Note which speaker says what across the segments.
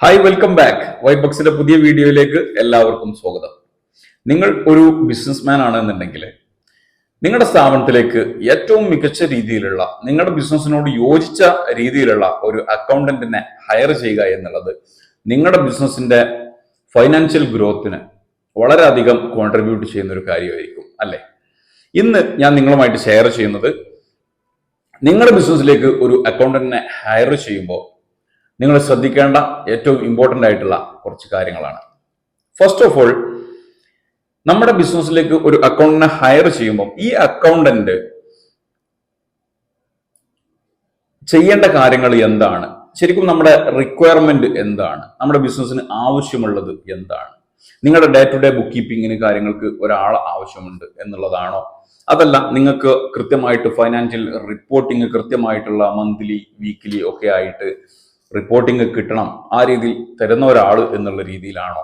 Speaker 1: Hi welcome back white ബോക്സിന്റെ പുതിയ വീഡിയോയിലേക്ക് എല്ലാവർക്കും സ്വാഗതം. നിങ്ങൾ ഒരു ബിസിനസ്മാൻ ആണെന്നുണ്ടെങ്കിൽ നിങ്ങളുടെ സ്ഥാപനത്തിലേക്ക് ഏറ്റവും മികച്ച രീതിയിലുള്ള നിങ്ങളുടെ ബിസിനസ്സിനോട് യോജിച്ച രീതിയിലുള്ള ഒരു അക്കൗണ്ടന്റിനെ ഹയർ ചെയ്യുക എന്നുള്ളത് നിങ്ങളുടെ ബിസിനസിന്റെ ഫൈനാൻഷ്യൽ ഗ്രോത്തിന് വളരെയധികം കോൺട്രിബ്യൂട്ട് ചെയ്യുന്ന ഒരു കാര്യമായിരിക്കും അല്ലെ? ഇന്ന് ഞാൻ നിങ്ങളുമായിട്ട് ഷെയർ ചെയ്യുന്നത് നിങ്ങളുടെ ബിസിനസ്സിലേക്ക് ഒരു അക്കൗണ്ടന്റിനെ ഹയർ ചെയ്യുമ്പോൾ നിങ്ങൾ ശ്രദ്ധിക്കേണ്ട ഏറ്റവും ഇമ്പോർട്ടന്റ് ആയിട്ടുള്ള കുറച്ച് കാര്യങ്ങളാണ്. ഫസ്റ്റ് ഓഫ് ഓൾ നമ്മുടെ ബിസിനസ്സിലേക്ക് ഒരു അക്കൗണ്ടിനെ ഹയർ ചെയ്യുമ്പോൾ ഈ അക്കൗണ്ടന്റ് ചെയ്യേണ്ട കാര്യങ്ങൾ എന്താണ്? ശരിക്കും നമ്മുടെ റിക്വയർമെന്റ് എന്താണ്? നമ്മുടെ ബിസിനസ്സിന് ആവശ്യമുള്ളത് എന്താണ്? നിങ്ങളുടെ ഡേ ടു ഡേ ബുക്ക് കീപ്പിങ്ങിന് കാര്യങ്ങൾക്ക് ഒരാൾ ആവശ്യമുണ്ട് എന്നുള്ളതാണോ? അതല്ല നിങ്ങൾക്ക് കൃത്യമായിട്ട് ഫൈനാൻഷ്യൽ റിപ്പോർട്ടിംഗ് കൃത്യമായിട്ടുള്ള മന്ത്ലി വീക്ക്ലി ഒക്കെ ആയിട്ട് റിപ്പോർട്ടിംഗ് കിട്ടണം. ആ രീതിയിൽ തരുന്ന ഒരാൾ എന്നുള്ള രീതിയിലാണോ?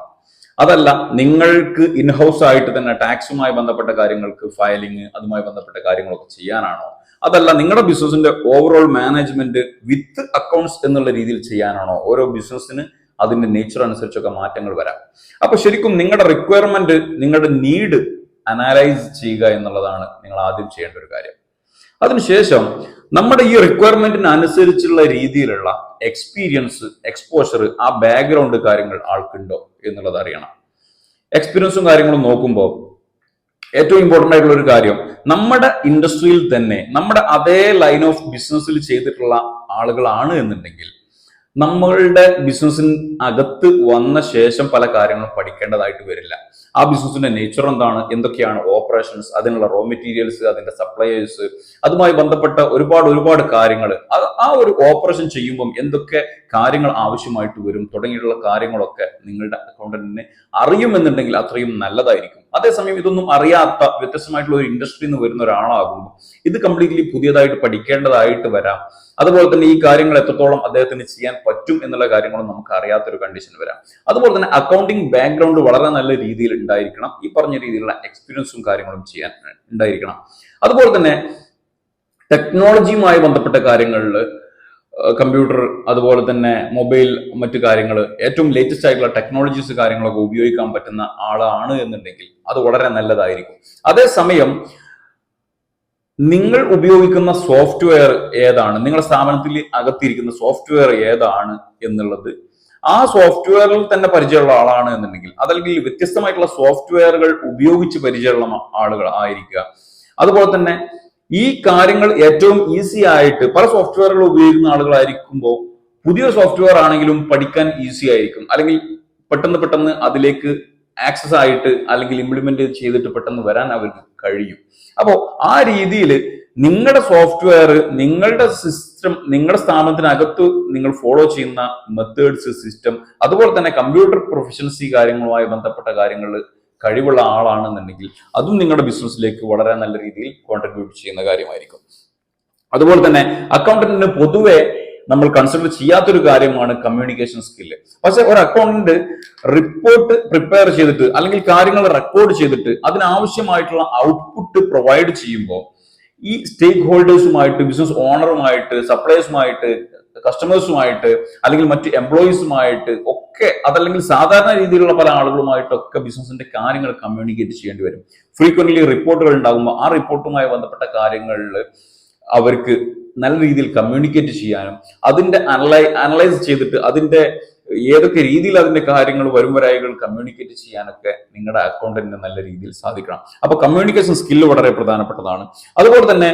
Speaker 1: അതല്ല നിങ്ങൾക്ക് ഇൻഹൗസ് ആയിട്ട് തന്നെ ടാക്സുമായി ബന്ധപ്പെട്ട കാര്യങ്ങൾക്ക് ഫയലിംഗ് അതുമായി ബന്ധപ്പെട്ട കാര്യങ്ങളൊക്കെ ചെയ്യാനാണോ? അതല്ല നിങ്ങളുടെ ബിസിനസിന്റെ ഓവറോൾ മാനേജ്മെന്റ് വിത്ത് അക്കൗണ്ട്സ് എന്നുള്ള രീതിയിൽ ചെയ്യാനാണോ? ഓരോ ബിസിനസ്സിന് അതിന്റെ നേച്ചർ അനുസരിച്ചൊക്കെ മാറ്റങ്ങൾ വരാം. അപ്പൊ ശരിക്കും നിങ്ങളുടെ റിക്വയർമെന്റ് നിങ്ങളുടെ നീഡ് അനലൈസ് ചെയ്യുക എന്നുള്ളതാണ് നിങ്ങൾ ആദ്യം ചെയ്യേണ്ട ഒരു കാര്യം. അതിനുശേഷം നമ്മുടെ ഈ റിക്വയർമെന്റിന് അനുസരിച്ചുള്ള രീതിയിലുള്ള എക്സ്പീരിയൻസ് എക്സ്പോഷർ ആ ബാക്ക്ഗ്രൗണ്ട് കാര്യങ്ങൾ ആൾക്കുണ്ടോ എന്നുള്ളത് അറിയണം. എക്സ്പീരിയൻസും കാര്യങ്ങളും നോക്കുമ്പോൾ ഏറ്റവും ഇമ്പോർട്ടന്റ് ആയിട്ടുള്ള ഒരു കാര്യം നമ്മുടെ ഇൻഡസ്ട്രിയിൽ തന്നെ നമ്മുടെ അതേ ലൈൻ ഓഫ് ബിസിനസ്സിൽ ചെയ്തിട്ടുള്ള ആളുകളാണ് എന്നുണ്ടെങ്കിൽ നമ്മളുടെ ബിസിനസ്സിന് അകത്ത് വന്ന ശേഷം പല കാര്യങ്ങളും പഠിക്കേണ്ടതായിട്ട് വരില്ല. ആ ബിസിനസ്സിന്റെ നേച്ചർ എന്താണ്? എന്തൊക്കെയാണ് ഓപ്പറേഷൻസ് അതിനുള്ള റോ മെറ്റീരിയൽസ് അതിന്റെ സപ്ലയേഴ്സ് അതുമായി ബന്ധപ്പെട്ട ഒരുപാട് ഒരുപാട് കാര്യങ്ങൾ. ആ ഒരു ഓപ്പറേഷൻ ചെയ്യുമ്പം എന്തൊക്കെ കാര്യങ്ങൾ ആവശ്യമായിട്ട് വരും? തുടങ്ങിയിട്ടുള്ള കാര്യങ്ങളൊക്കെ നിങ്ങളുടെ അക്കൗണ്ടന്റിനെ അറിയുമെന്നുണ്ടെങ്കിൽ അത്രയും നല്ലതായിരിക്കും. അതേസമയം ഇതൊന്നും അറിയാത്ത വ്യത്യസ്തമായിട്ടുള്ള ഒരു ഇൻഡസ്ട്രിയിൽ നിന്ന് വരുന്ന ഒരാളാകുമ്പോൾ ഇത് കംപ്ലീറ്റ്ലി പുതിയതായിട്ട് പഠിക്കേണ്ടതായിട്ട് വരാം. അതുപോലെ തന്നെ ഈ കാര്യങ്ങൾ എത്രത്തോളം അദ്ദേഹത്തിന് ചെയ്യാൻ പറ്റും എന്നുള്ള കാര്യങ്ങളും നമുക്ക് അറിയാത്തൊരു കണ്ടീഷൻ വരാം. അതുപോലെ തന്നെ അക്കൗണ്ടിങ് ബാക്ക്ഗ്രൗണ്ട് വളരെ നല്ല രീതിയിൽ ഉണ്ടായിരിക്കണം. ഈ പറഞ്ഞ രീതിയിലുള്ള എക്സ്പീരിയൻസും കാര്യങ്ങളും ചെയ്യാൻ ഉണ്ടായിരിക്കണം. അതുപോലെ തന്നെ ടെക്നോളജിയുമായി ബന്ധപ്പെട്ട കാര്യങ്ങളിൽ കമ്പ്യൂട്ടർ അതുപോലെ തന്നെ മൊബൈൽ മറ്റു കാര്യങ്ങൾ ഏറ്റവും ലേറ്റസ്റ്റ് ആയിട്ടുള്ള ടെക്നോളജീസ് കാര്യങ്ങളൊക്കെ ഉപയോഗിക്കാൻ പറ്റുന്ന ആളാണ് എന്നുണ്ടെങ്കിൽ അത് വളരെ നല്ലതായിരിക്കും. അതേസമയം നിങ്ങൾ ഉപയോഗിക്കുന്ന സോഫ്റ്റ്വെയർ ഏതാണ്? നിങ്ങളുടെ സ്ഥാപനത്തിൽ അകത്തിരിക്കുന്ന സോഫ്റ്റ്വെയർ ഏതാണ് എന്നുള്ളത് ആ സോഫ്റ്റ്വെയറിൽ തന്നെ പരിചയമുള്ള ആളാണ് എന്നുണ്ടെങ്കിൽ അതല്ലെങ്കിൽ വ്യത്യസ്തമായിട്ടുള്ള സോഫ്റ്റ്വെയറുകൾ ഉപയോഗിച്ച് പരിചയമുള്ള ആളുകൾ ആയിരിക്കുക. അതുപോലെ തന്നെ ഈ കാര്യങ്ങൾ ഏറ്റവും ഈസി ആയിട്ട് പല സോഫ്റ്റ്വെയറുകൾ ഉപയോഗിക്കുന്ന ആളുകളായിരിക്കുമ്പോൾ പുതിയ സോഫ്റ്റ്വെയർ ആണെങ്കിലും പഠിക്കാൻ ഈസി ആയിരിക്കും. അല്ലെങ്കിൽ പെട്ടെന്ന് പെട്ടെന്ന് അതിലേക്ക് ആക്സസ് ആയിട്ട് അല്ലെങ്കിൽ ഇംപ്ലിമെന്റ് ചെയ്തിട്ട് പെട്ടെന്ന് വരാൻ അവർക്ക് കഴിയും. അപ്പോൾ ആ രീതിയിൽ നിങ്ങളുടെ സോഫ്റ്റ്വെയർ നിങ്ങളുടെ സിസ്റ്റം നിങ്ങളുടെ സ്ഥാപനത്തിനകത്ത് നിങ്ങൾ ഫോളോ ചെയ്യുന്ന മെത്തേഡ്സ് സിസ്റ്റം അതുപോലെ തന്നെ കമ്പ്യൂട്ടർ പ്രൊഫഷൻസി കാര്യങ്ങളുമായി ബന്ധപ്പെട്ട കാര്യങ്ങൾ കഴിവുള്ള ആളാണെന്നുണ്ടെങ്കിൽ അതും നിങ്ങളുടെ ബിസിനസ്സിലേക്ക് വളരെ നല്ല രീതിയിൽ കോൺട്രിബ്യൂട്ട് ചെയ്യുന്ന കാര്യമായിരിക്കും. അതുപോലെ തന്നെ അക്കൗണ്ടന്റിന് പൊതുവെ നമ്മൾ കൺസിഡർ ചെയ്യാത്തൊരു കാര്യമാണ് കമ്മ്യൂണിക്കേഷൻ സ്കില്ല് പക്ഷെ ഒരു അക്കൗണ്ടന്റ് റിപ്പോർട്ട് പ്രിപ്പയർ ചെയ്തിട്ട് അല്ലെങ്കിൽ കാര്യങ്ങൾ റെക്കോർഡ് ചെയ്തിട്ട് അതിനാവശ്യമായിട്ടുള്ള ഔട്ട്പുട്ട് പ്രൊവൈഡ് ചെയ്യുമ്പോൾ ഈ സ്റ്റേക്ക് ഹോൾഡേഴ്സുമായിട്ട് ബിസിനസ് ഓണറുമായിട്ട് സപ്ലയേഴ്സുമായിട്ട് കസ്റ്റമേഴ്സുമായിട്ട് അല്ലെങ്കിൽ മറ്റ് എംപ്ലോയീസുമായിട്ട് ഒക്കെ അതല്ലെങ്കിൽ സാധാരണ രീതിയിലുള്ള പല ആളുകളുമായിട്ടൊക്കെ ബിസിനസിന്റെ കാര്യങ്ങൾ കമ്മ്യൂണിക്കേറ്റ് ചെയ്യേണ്ടി വരും. ഫ്രീക്വന്റ്ലി റിപ്പോർട്ടുകൾ ഉണ്ടാകുമ്പോൾ ആ റിപ്പോർട്ടുമായി ബന്ധപ്പെട്ട കാര്യങ്ങളിൽ അവർക്ക് നല്ല രീതിയിൽ കമ്മ്യൂണിക്കേറ്റ് ചെയ്യാനും അതിന്റെ അനലൈ അനലൈസ് ചെയ്തിട്ട് അതിന്റെ ഏതൊക്കെ രീതിയിൽ അതിന്റെ കാര്യങ്ങൾ വരും വരായികൾ കമ്മ്യൂണിക്കേറ്റ് ചെയ്യാനൊക്കെ നിങ്ങളുടെ അക്കൗണ്ടിന് നല്ല രീതിയിൽ സാധിക്കണം. അപ്പൊ കമ്മ്യൂണിക്കേഷൻ സ്കില്ല് വളരെ പ്രധാനപ്പെട്ടതാണ്. അതുപോലെ തന്നെ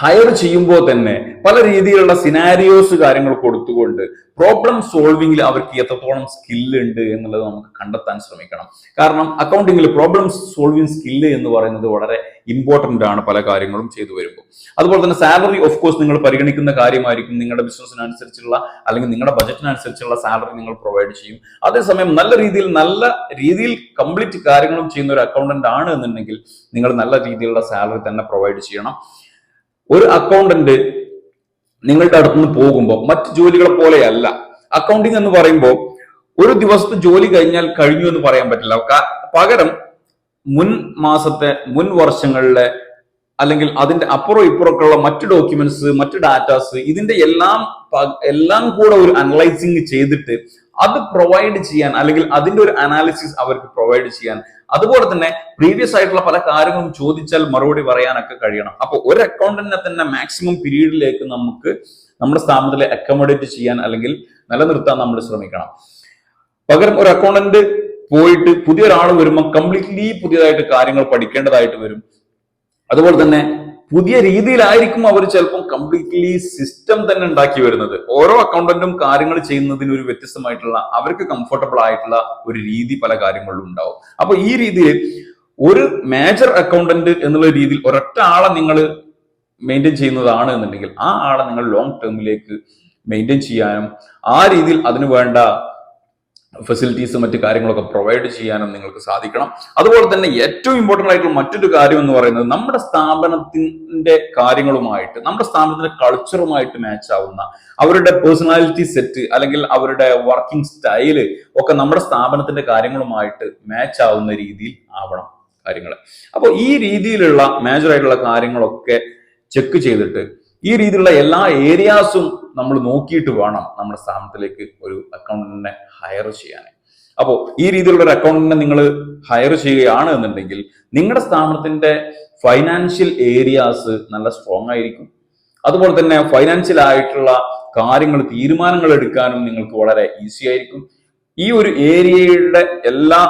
Speaker 1: ഹയർ ചെയ്യുമ്പോൾ തന്നെ പല രീതിയിലുള്ള സിനാരിയോസ് കാര്യങ്ങൾ കൊടുത്തുകൊണ്ട് പ്രോബ്ലം സോൾവിങ്ങിൽ അവർക്ക് എത്രത്തോളം സ്കില്ല് ഉണ്ട് എന്നുള്ളത് നമുക്ക് കണ്ടെത്താൻ ശ്രമിക്കണം. കാരണം അക്കൗണ്ടിങ്ങിൽ പ്രോബ്ലം സോൾവിങ് സ്കില്ല് എന്ന് പറയുന്നത് വളരെ ഇമ്പോർട്ടന്റ് ആണ് പല കാര്യങ്ങളും ചെയ്തു വരുമ്പോൾ. അതുപോലെ തന്നെ സാലറി ഓഫ് കോഴ്സ് നിങ്ങൾ പരിഗണിക്കുന്ന കാര്യമായിരിക്കും. നിങ്ങളുടെ ബിസിനസ്സിനനുസരിച്ചുള്ള അല്ലെങ്കിൽ നിങ്ങളുടെ ബജറ്റിനനുസരിച്ചുള്ള സാലറി നിങ്ങൾ പ്രൊവൈഡ് ചെയ്യും. അതേസമയം നല്ല രീതിയിൽ നല്ല രീതിയിൽ കംപ്ലീറ്റ് കാര്യങ്ങളും ചെയ്യുന്ന ഒരു അക്കൗണ്ടന്റ് ആണ് എന്നുണ്ടെങ്കിൽ നിങ്ങൾ നല്ല രീതിയിലുള്ള സാലറി തന്നെ പ്രൊവൈഡ് ചെയ്യണം. ഒരു അക്കൗണ്ടന്റ് നിങ്ങളുടെ അടുത്തുനിന്ന് പോകുമ്പോൾ മറ്റ് ജോലികളെ പോലെയല്ല. അക്കൗണ്ടിങ് എന്ന് പറയുമ്പോൾ ഒരു ദിവസത്തെ ജോലി കഴിഞ്ഞാൽ കഴിഞ്ഞു എന്ന് പറയാൻ പറ്റില്ല. പകരം മുൻ മാസത്തെ മുൻ വർഷങ്ങളിലെ അല്ലെങ്കിൽ അതിന്റെ അപ്പുറം ഇപ്പുറമൊക്കെയുള്ള മറ്റ് ഡോക്യുമെന്റ്സ് മറ്റ് ഡാറ്റാസ് ഇതിന്റെ എല്ലാം എല്ലാം കൂടെ ഒരു അനലൈസിങ് ചെയ്തിട്ട് അത് പ്രൊവൈഡ് ചെയ്യാൻ അല്ലെങ്കിൽ അതിന്റെ ഒരു അനാലിസിസ് അവർക്ക് പ്രൊവൈഡ് ചെയ്യാൻ. അതുപോലെ തന്നെ പ്രീവിയസ് ആയിട്ടുള്ള പല കാര്യങ്ങളും ചോദിച്ചാൽ മറുപടി പറയാനൊക്കെ കഴിയണം. അപ്പോൾ ഒരു അക്കൗണ്ടന്റിനെ തന്നെ മാക്സിമം പീരീഡിലേക്ക് നമുക്ക് നമ്മുടെ സ്ഥാപനത്തിലെ അക്കോമഡേറ്റ് ചെയ്യാൻ അല്ലെങ്കിൽ നിലനിർത്താൻ നമ്മൾ ശ്രമിക്കണം. പകരം ഒരു അക്കൗണ്ടന്റ് പോയിട്ട് പുതിയ ഒരാൾ വരുമ്പോൾ കംപ്ലീറ്റ്ലി പുതിയതായിട്ട് കാര്യങ്ങൾ പഠിക്കേണ്ടതായിട്ട് വരും. അതുപോലെ തന്നെ പുതിയ രീതിയിലായിരിക്കും അവർ ചിലപ്പോൾ കംപ്ലീറ്റ്ലി സിസ്റ്റം തന്നെ ഉണ്ടാക്കി വരുന്നത്. ഓരോ അക്കൗണ്ടന്റും കാര്യങ്ങൾ ചെയ്യുന്നതിന് ഒരു വ്യത്യസ്തമായിട്ടുള്ള അവർക്ക് കംഫർട്ടബിൾ ആയിട്ടുള്ള ഒരു രീതി പല കാര്യങ്ങളിലും ഉണ്ടാവും. അപ്പൊ ഈ രീതിയിൽ ഒരു മേജർ അക്കൗണ്ടന്റ് എന്നുള്ള രീതിയിൽ ഒരൊറ്റ ആളെ നിങ്ങൾ മെയിന്റെയിൻ ചെയ്യുന്നതാണ് എന്നുണ്ടെങ്കിൽ ആ ആളെ നിങ്ങൾ ലോങ് ടേമിലേക്ക് മെയിന്റെയിൻ ചെയ്യാനും ആ രീതിയിൽ അതിന് വേണ്ട ഫെസിലിറ്റീസ് മറ്റു കാര്യങ്ങളൊക്കെ പ്രൊവൈഡ് ചെയ്യാനും നിങ്ങൾക്ക് സാധിക്കണം. അതുപോലെ തന്നെ ഏറ്റവും ഇമ്പോർട്ടന്റ് ആയിട്ടുള്ള മറ്റൊരു കാര്യം എന്ന് പറയുന്നത് നമ്മുടെ സ്ഥാപനത്തിന്റെ കാര്യങ്ങളുമായിട്ട് നമ്മുടെ സ്ഥാപനത്തിന്റെ കൾച്ചറുമായിട്ട് മാച്ച് ആവുന്ന അവരുടെ പേഴ്സണാലിറ്റി സെറ്റ് അല്ലെങ്കിൽ അവരുടെ വർക്കിംഗ് സ്റ്റൈൽ ഒക്കെ നമ്മുടെ സ്ഥാപനത്തിന്റെ കാര്യങ്ങളുമായിട്ട് മാച്ച് ആവുന്ന രീതിയിൽ ആവണം കാര്യങ്ങൾ. അപ്പോൾ ഈ രീതിയിലുള്ള മേജർ ആയിട്ടുള്ള കാര്യങ്ങളൊക്കെ ചെക്ക് ചെയ്തിട്ട് ഈ രീതിയിലുള്ള എല്ലാ ഏരിയാസും നമ്മൾ നോക്കിയിട്ട് വേണം നമ്മുടെ സ്ഥാപനത്തിലേക്ക് ഒരു അക്കൗണ്ടന്റിനെ ഹയർ ചെയ്യാൻ. അപ്പോൾ ഈ രീതിയിലുള്ള ഒരു അക്കൗണ്ടിനെ നിങ്ങൾ ഹയർ ചെയ്യുകയാണ് എന്നുണ്ടെങ്കിൽ നിങ്ങളുടെ സ്ഥാപനത്തിന്റെ ഫൈനാൻഷ്യൽ ഏരിയാസ് നല്ല സ്ട്രോങ് ആയിരിക്കും. അതുപോലെ തന്നെ ഫൈനാൻഷ്യൽ ആയിട്ടുള്ള കാര്യങ്ങൾ തീരുമാനങ്ങൾ എടുക്കാനും നിങ്ങൾക്ക് വളരെ ഈസി ആയിരിക്കും. ഈ ഒരു ഏരിയയുടെ എല്ലാ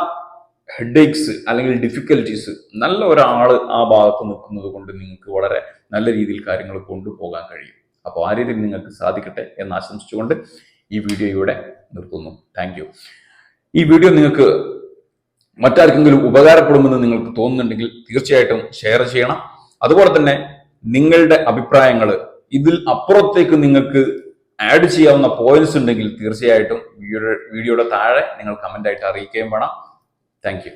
Speaker 1: ഹെഡേക്സ് അല്ലെങ്കിൽ ഡിഫിക്കൽറ്റീസ് നല്ല ഒരാൾ ആ ഭാഗത്ത് നിൽക്കുന്നത് കൊണ്ട് നിങ്ങൾക്ക് വളരെ നല്ല രീതിയിൽ കാര്യങ്ങൾ കൊണ്ടുപോകാൻ കഴിയും. അപ്പോൾ ആ രീതിയിൽ നിങ്ങൾക്ക് സാധിക്കട്ടെ എന്ന് ആശംസിച്ചുകൊണ്ട് ഈ വീഡിയോ ഇവിടെ നിർത്തുന്നു. താങ്ക് ഈ വീഡിയോ നിങ്ങൾക്ക് മറ്റാർക്കെങ്കിലും ഉപകാരപ്പെടുമെന്ന് നിങ്ങൾക്ക് തോന്നുന്നുണ്ടെങ്കിൽ തീർച്ചയായിട്ടും ഷെയർ ചെയ്യണം. അതുപോലെ തന്നെ നിങ്ങളുടെ അഭിപ്രായങ്ങൾ ഇതിൽ അപ്പുറത്തേക്ക് നിങ്ങൾക്ക് ആഡ് ചെയ്യാവുന്ന പോയിന്റ്സ് ഉണ്ടെങ്കിൽ തീർച്ചയായിട്ടും വീഡിയോ വീഡിയോയുടെ താഴെ നിങ്ങൾ കമന്റ് ആയിട്ട് അറിയിക്കുകയും വേണം. താങ്ക്